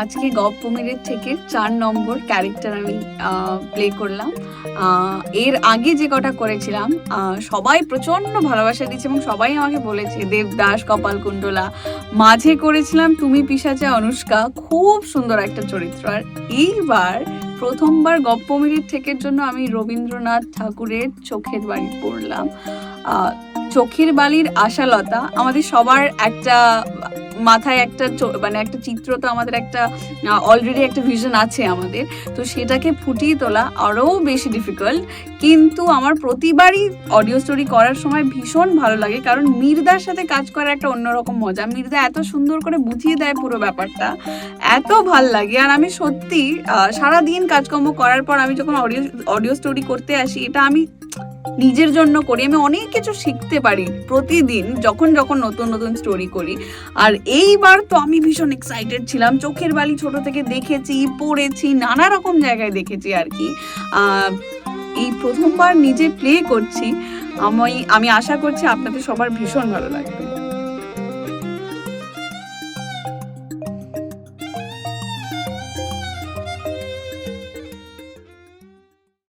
আজকে গপ্পমিরের থেকে চার নম্বর ক্যারেক্টার আমি প্লে করলাম। এর আগে যে কটা করেছিলাম সবাই প্রচণ্ড ভালোবাসা দিচ্ছে এবং সবাই আমাকে বলেছে, দেবদাস, কপাল কুণ্ডলা। মাঝে করেছিলাম, তুমি পিসাচে অনুষ্কা। খুব সুন্দর একটা চরিত্র। আর এইবার প্রথমবার গপ্পমিরের থেকের জন্য আমি রবীন্দ্রনাথ ঠাকুরের চোখের বাড়ি পড়লাম। চোখের বালির আশালতা, আমাদের সবার একটা মাথায় একটা মানে একটা চিত্র তো আমাদের একটা অলরেডি একটা ভিশন আছে আমাদের। তো সেটাকে ফুটিয়ে তোলা আরও বেশি ডিফিকাল্ট কিন্তু আমার প্রতিবারই অডিও স্টোরি করার সময় ভীষণ ভালো লাগে। কারণ মির্দার সাথে কাজ করার একটা অন্যরকম মজা। মির্দা এত সুন্দর করে বুঝিয়ে দেয় পুরো ব্যাপারটা। এত ভালো লাগে। আর আমি সত্যি আহ, সারাদিন কাজকর্ম করার পর আমি যখন অডিও অডিও স্টোরি করতে আসি এটা আমি নিজের জন্য করি। আমি অনেক কিছু শিখতে পারি প্রতিদিন যখন যখন নতুন নতুন স্টোরি করি। আর এইবার তো আমি ভীষণ এক্সাইটেড ছিলাম। চোখের বালি ছোট থেকে দেখেছি, পড়েছি, নানা রকম জায়গায় দেখেছি আর কি। এই প্রথমবার নিজে প্লে করছি। আমি আমি আশা করছি আপনাদের সবার ভীষণ ভালো লাগবে।